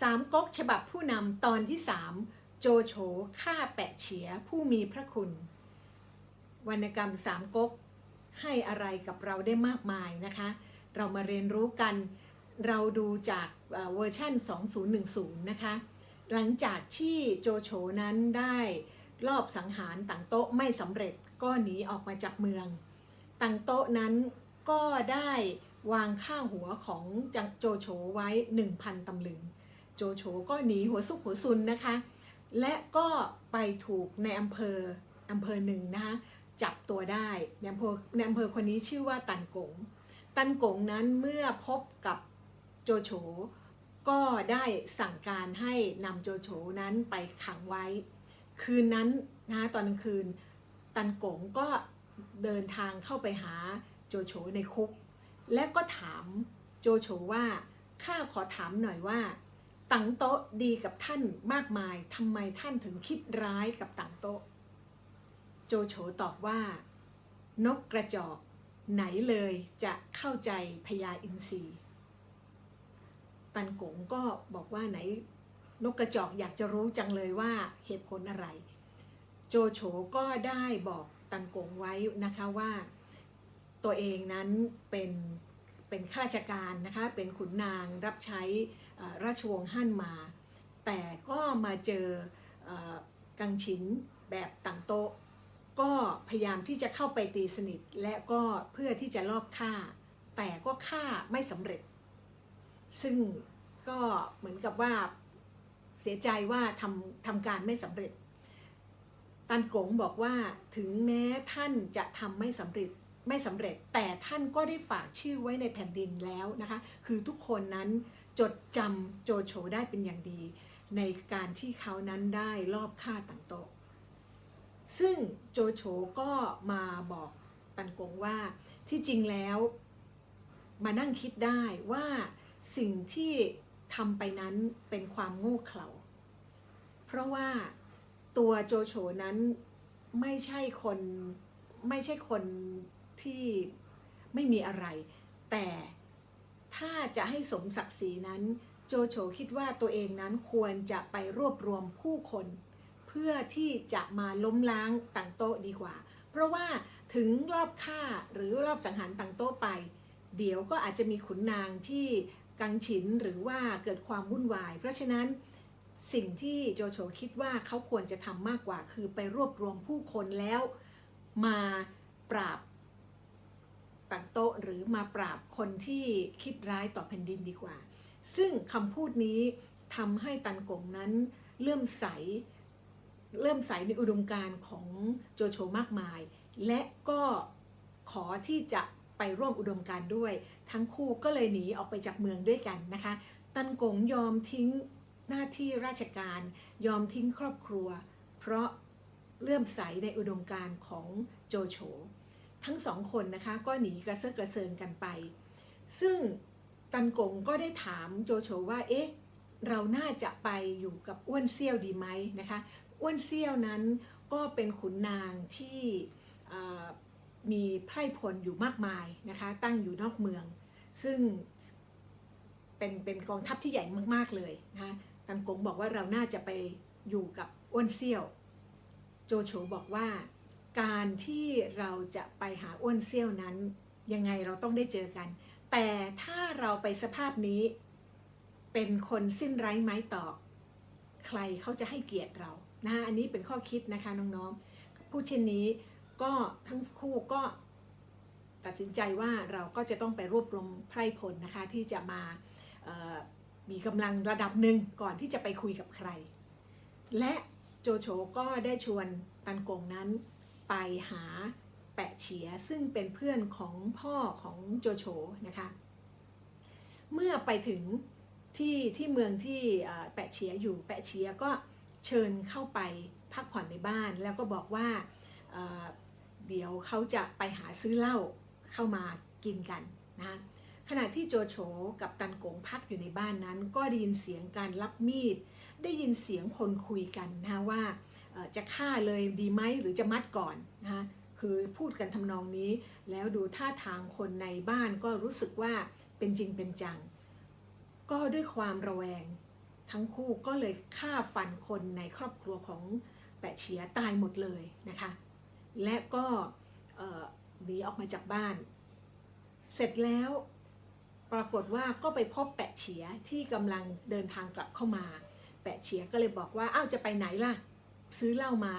สามก๊กฉบับผู้นำตอนที่สามโจโฉฆ่าแปะเฉียผู้มีพระคุณ วรรณกรรมสามก๊กให้อะไรกับเราได้มากมายนะคะ เรามาเรียนรู้กันเราดูจากเวอร์ชัน2010 นะคะ หลังจากที่โจโฉนั้นได้รอบสังหารต่างโต๊ะไม่สำเร็จก็หนีออกมาจากเมืองต่างโต๊ะนั้นก็ได้วางค่าหัวของจังโจโฉไว้ 1,000ตำลึง โจโฉก็หนีหัวซุกหัวซุนนะคะ และก็ไปถูกในอำเภออำเภอหนึ่งนะคะจับตัวได้ในอำเภอในอำเภอคนนี้ชื่อว่าตันกง ตันกงนั้นเมื่อพบกับโจโฉก็ได้สั่งการให้นำโจโฉนั้นไปขังไว้ คืนนั้นนะคะตอนกลางคืน ตันกงก็เดินทางเข้าไปหาโจโฉในคุก และก็ถามโจโฉว่าข้าขอถามหน่อยว่า ตังโต๊ะดีกับท่านมากมายทำไมท่านถึงคิดร้ายกับตังโต๊ะ โจโฉตอบว่า นกกระจอก ไหนเลยจะเข้าใจพญาอินทรีตันกงก็บอกว่าไหน นกกระจอกอยากจะรู้จังเลยว่าเหตุผลอะไร โจโฉก็ได้บอกตันกงไว้นะคะว่าตัวเองนั้นเป็นเป็นข้าราชการนะคะเป็นขุนนางรับใช้ ราชวงศ์ฮั่นมา แต่ก็มาเจออกังฉินแบบต่างโต๊ะ ก็พยายามที่จะเข้าไปตีสนิท และก็เพื่อที่จะลอบฆ่า แต่ก็ฆ่าไม่สำเร็จ ซึ่งก็เหมือนกับว่าเสียใจว่าทำทำการไม่สำเร็จ ตันกงบอกว่าถึงแม้ท่านจะทำไม่สำเร็จไม่สำเร็จ แต่ท่านก็ได้ฝากชื่อไว้ในแผ่นดินแล้วนะคะ คือทุกคนนั้น จดจำโจโฉได้เป็นอย่างดี ในการที่เขานั้นได้ลอบฆ่าตังโตะซึ่งโจโฉก็มาบอกตันกงว่าที่จริงแล้วมานั่งคิดได้ว่าสิ่งที่ทำไปนั้นเป็นความโง่เขลา เพราะว่าตัวโจโฉนั้นไม่ใช่คนไม่ใช่คนที่ไม่มีอะไร แต่ ถ้าจะให้สมศักดิ์ศรีนั้น โจโฉคิดว่าตัวเองนั้นควรจะไปรวบรวมผู้คน เพื่อที่จะมาล้มล้างต่างโต๊ะดีกว่า เพราะว่าถึงรอบฆ่าหรือรอบสังหารต่างโต๊ะไป เดี๋ยวก็อาจจะมีขุนนางที่กังฉินหรือว่าเกิดความวุ่นวาย เพราะฉะนั้นสิ่งที่โจโฉคิดว่าเขาควรจะทำมากกว่า คือไปรวบรวมผู้คนแล้วมาปราบ ต่างโต๊ะหรือมาปราบคนที่คิดร้ายต่อแผ่นดินดีกว่า ซึ่งคำพูดนี้ทำให้ตันกงนั้นเลื่อมใสเริ่มใสในอุดมการณ์ของโจโฉมากมาย และก็ขอที่จะไปร่วมอุดมการณ์ด้วย ทั้งคู่ก็เลยหนีออกไปจากเมืองด้วยกันนะคะ ตันกงยอมทิ้งหน้าที่ราชการยอมทิ้งครอบครัว เพราะเลื่อมใสในอุดมการณ์ของโจโฉ ทั้งสองคนนะคะก็หนีกระเซาะกระเซิงกันไป ซึ่งตันกงก็ได้ถามโจโฉว่าเอ๊ะเราน่าจะไปอยู่กับอ้วนเซี่ยวดีไหมนะคะอ้วนเซี่ยวนั้นก็เป็นขุนนางที่มีไพร่พลอยู่มากมายนะคะตั้งอยู่นอกเมือง ซึ่งเป็นเป็นกองทัพที่ใหญ่มากๆเลยนะคะตันกงบอกว่าเราน่าจะไปอยู่กับอ้วนเซี่ยว โจโฉบอกว่า การที่เราจะไปหาอ้วนเซี่ยวนั้น ยังไงเราต้องได้เจอกัน แต่ถ้าเราไปสภาพนี้ เป็นคนสิ้นไร้ไม้ตอกใครเขาจะให้เกียรติเรานะอันนี้เป็นข้อคิดนะคะน้องๆผู้เช่นนี้ก็ทั้งคู่ก็ตัดสินใจว่าเราก็จะต้องไปรวบรวมไพร่พลนะคะที่จะมามีกำลังระดับหนึ่งก่อนที่จะไปคุยกับใคร และโจโฉก็ได้ชวนตันกงนั้น ไปหาแปะเฉียซึ่งเป็นเพื่อนของพ่อของโจโฉนะคะ เมื่อไปถึงที่ที่เมืองที่แปะเฉียอยู่แปะเฉียก็เชิญเข้าไปพักผ่อนในบ้าน แล้วก็บอกว่าเเดี๋ยวเขาจะไปหาซื้อเหล้าเข้ามากินกันนะขณะที่โจโฉกับตันกงพักอยู่ในบ้านนั้น ก็ได้ยินเสียงการรับมีด ได้ยินเสียงคนคุยกันนะว่า จะฆ่าเลยดีไหมหรือจะมัดก่อนนะคะคือพูดกันทำนองนี้ แล้วดูท่าทางคนในบ้านก็รู้สึกว่าเป็นจริงเป็นจัง ก็ด้วยความระแวง ทั้งคู่ก็เลยฆ่าฟันคนในครอบครัวของแปะเฉียตายหมดเลยนะคะ และก็หนีออกมาจากบ้าน เสร็จแล้วปรากฏว่าก็ไปพบแปะเฉียที่กำลังเดินทางกลับเข้ามา แปะเฉียก็เลยบอกว่าอ้าวจะไปไหนล่ะ ซื้อเหล้ามา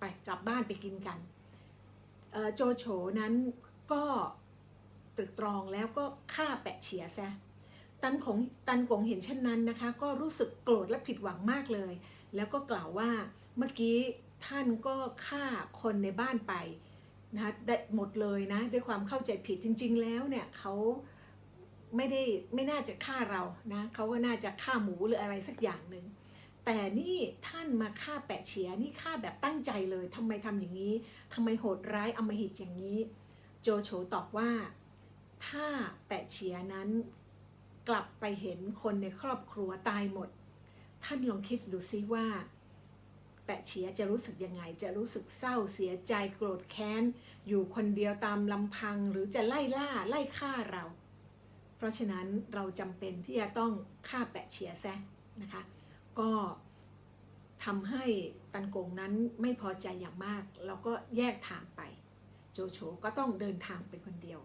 ไปกลับบ้านไปกินกันโจโฉนั้นก็ตรึกตรองแล้วก็ฆ่าแปะเฉียซะตันของตันกงเห็นเช่นนั้นนะคะ ก็รู้สึกโกรธและผิดหวังมากเลย แล้วก็กล่าวว่าเมื่อกี้ท่านก็ฆ่าคนในบ้านไปนะได้หมดเลยนะด้วยความเข้าใจผิดจริง ๆ แล้วเนี่ยเขาไม่ได้ไม่น่าจะฆ่าเรานะเขาก็น่าจะฆ่าหมูหรืออะไรสักอย่างหนึ่ง แต่นี่ท่านมาฆ่าแปะเฉียนี่ฆ่าแบบตั้งใจเลยทำไมทำอย่างนี้ทำไมโหดร้ายอำมหิตอย่างนี้ โจโฉตอบว่า ถ้าแปะเฉียนั้นกลับไปเห็นคนในครอบครัวตายหมด ท่านลองคิดดูซิว่า แปะเฉียจะรู้สึกยังไง จะรู้สึกเศร้าเสียใจโกรธแค้น อยู่คนเดียวตามลำพังหรือจะไล่ล่าไล่ฆ่าเรา เพราะฉะนั้นเราจำเป็นที่จะต้องฆ่าแปะเฉียแซะนะคะ ก็ทำให้ตันกงนั้นไม่พอใจอย่างมาก แล้วก็แยกทางไป โจโฉก็ต้องเดินทางไปคนเดียว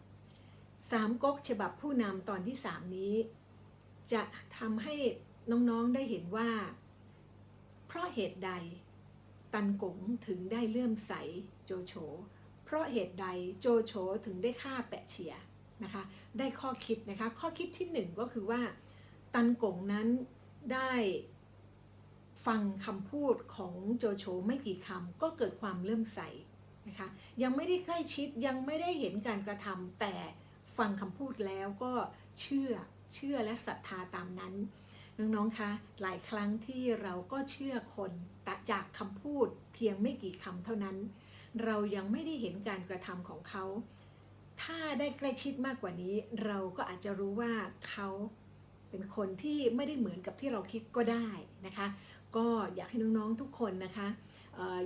สามก๊กฉบับผู้นำตอนที่สามนี้ จะทำให้น้องๆได้เห็นว่า เพราะเหตุใด ตันกงถึงได้เลื่อมใสโจโฉเพราะเหตุใดโจโฉถึงได้ฆ่าแปะเฉียนะคะ ได้ข้อคิดนะคะ ข้อคิดที่หนึ่งก็คือว่า ตันกงนั้นได้ ฟังคำพูดของโจโฉไม่กี่คำก็เกิดความเลื่อมใสนะคะยังไม่ได้ใกล้ชิดยังไม่ได้เห็นการกระทำแต่ฟังคำพูดแล้วก็เชื่อเชื่อและศรัทธาตามนั้น น้องๆคะหลายครั้งที่เราก็เชื่อคนแต่จากคำพูดเพียงไม่กี่คำเท่านั้น เรายังไม่ได้เห็นการกระทำของเขา ถ้าได้ใกล้ชิดมากกว่านี้ เราก็อาจจะรู้ว่าเขาเป็นคนที่ไม่ได้เหมือนกับที่เราคิดก็ได้นะคะ ก็อยากให้น้องๆทุกคนนะคะ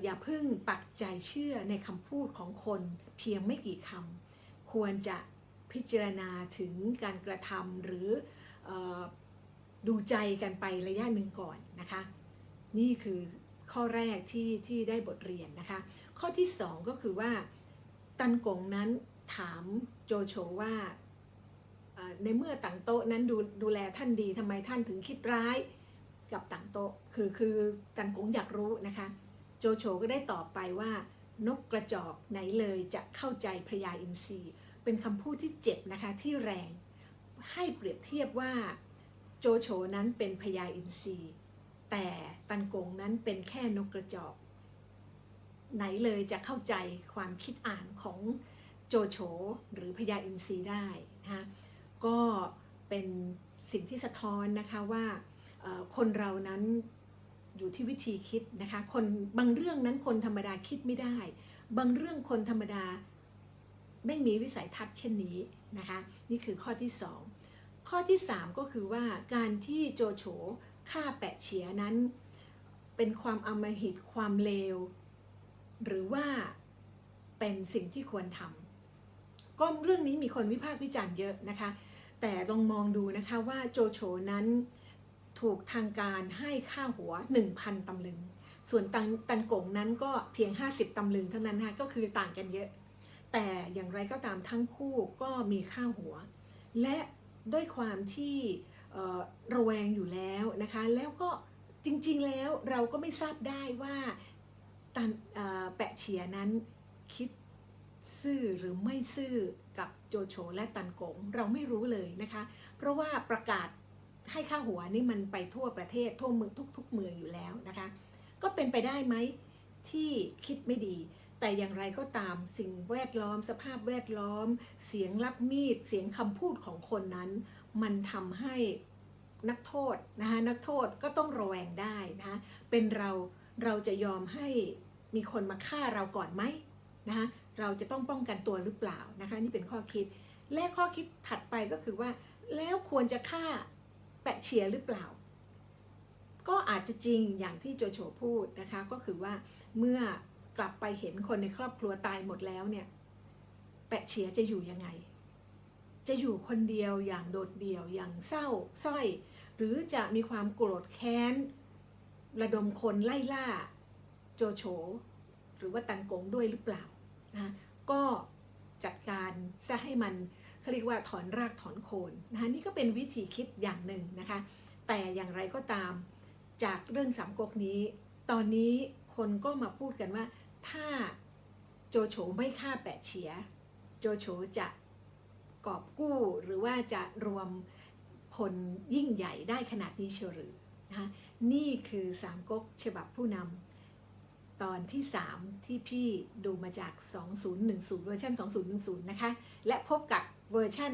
อย่าเพิ่งปักใจเชื่อในคำพูดของคนเพียงไม่กี่คำควรจะพิจารณาถึงการกระทำหรืออดูใจกันไประยะหนึ่งก่อนนะคะ นี่คือข้อแรกที่ที่ได้บทเรียนนะคะ ข้อที่สองก็คือว่าตันกงนั้นถามโจโฉว่าในเมื่อต่างโต๊ะนั้นดูดูแลท่านดีทำไมท่านถึงคิดร้าย กับต่างโต๊ะคือคือตันกงอยากรู้นะคะ โจโฉก็ได้ตอบไปว่านกกระจอกไหนเลยจะเข้าใจพระยาอินทรีย์เป็นคำพูดที่เจ็บนะคะที่แรง ให้เปรียบเทียบว่าโจโฉนั้นเป็นพญาอินทรีแต่ตันกงนั้นเป็นแค่นกกระจอก ไหนเลยจะเข้าใจความคิดอ่านของโจโฉหรือพญาอินทรีได้นะคะก็เป็นสิ่งที่สะท้อนนะคะว่า คนเรานั้นอยู่ที่วิธีคิดนะคะ คนบางเรื่องนั้นคนธรรมดาคิดไม่ได้ บางเรื่องคนธรรมดาไม่มีวิสัยทัศน์เช่นนี้นะคะ นี่คือข้อที่สองข้อที่สามก็คือว่าการที่โจโฉฆ่าแปะเฉียนั้น เป็นความอำมหิตความเลว หรือว่าเป็นสิ่งที่ควรทำก็เรื่องนี้มีคนวิพากษ์วิจารณ์เยอะนะคะ แต่ลองมองดูนะคะว่าโจโฉนั้น ถูกทางการให้ค่าหัว 1,000 ตำลึง ส่วนตันตันกงนั้นก็เพียง 50 ตำลึงเท่านั้นนะก็คือต่างกันเยอะ แต่อย่างไรก็ตามทั้งคู่ก็มีค่าหัว และด้วยความที่ระแวงอยู่แล้วนะคะ แล้วก็จริงๆแล้วเราก็ไม่ทราบได้ว่าตันแปะเฉียนั้นคิดซื่อหรือไม่ซื่อกับโจโฉและตันกงเราไม่รู้เลยนะคะ เพราะว่าประกาศ ให้ค่าหัวนี่มันไปทั่วประเทศทั่วเมืองทุก ๆ เมืองอยู่แล้วนะคะ ก็เป็นไปได้ไหมที่คิดไม่ดี แต่อย่างไรก็ตามสิ่งแวดล้อม สภาพแวดล้อม เสียงรับมีดเสียงคำพูดของคนนั้น มันทำให้นักโทษนะคะนักโทษก็ต้องระแวงได้นะคะเป็นเราเราจะยอมให้มีคนมาฆ่าเราก่อนไหมนะคะเราจะต้องป้องกันตัวหรือเปล่านะคะ นี่เป็นข้อคิด และข้อคิดถัดไปก็คือว่า แล้วควรจะฆ่า แปะเชียหรือเปล่า ก็อาจจะจริงอย่างที่โจโฉพูดนะคะ ก็คือว่าเมื่อกลับไปเห็นคนในครอบครัวตายหมดแล้วเนี่ย แปะเฉียจะอยู่ยังไง จะอยู่คนเดียวอย่างโดดเดี่ยวอย่างเศร้าสร้อยหหรือจะมีความโกรธแค้น ระดมคนไล่ล่า โจโฉหรือว่าตันกงด้วยหรือเปล่านะก็จัดการซะให้มัน เขาเรียกว่าถอนรากถอนโคนนะคะนี่ก็เป็นวิธีคิดอย่างหนึ่งนะคะ แต่อย่างไรก็ตามจากเรื่องสามก๊กนี้ ตอนนี้คนก็มาพูดกันว่า ถ้าโจโฉไม่ฆ่าแปะเฉีย โจโฉจะกอบกู้หรือว่าจะรวมพลยิ่งใหญ่ได้ขนาดนี้เชียวหรือนะคะนี่คือสามก๊กฉบับผู้นำตอนที่ 3 ที่พี่ดูมาจาก 2010เวอร์ชัน2010 นะคะ และพบกับ เวอร์ชัน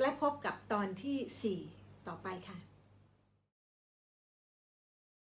และพบกับตอนที่ 4 ต่อไปค่ะ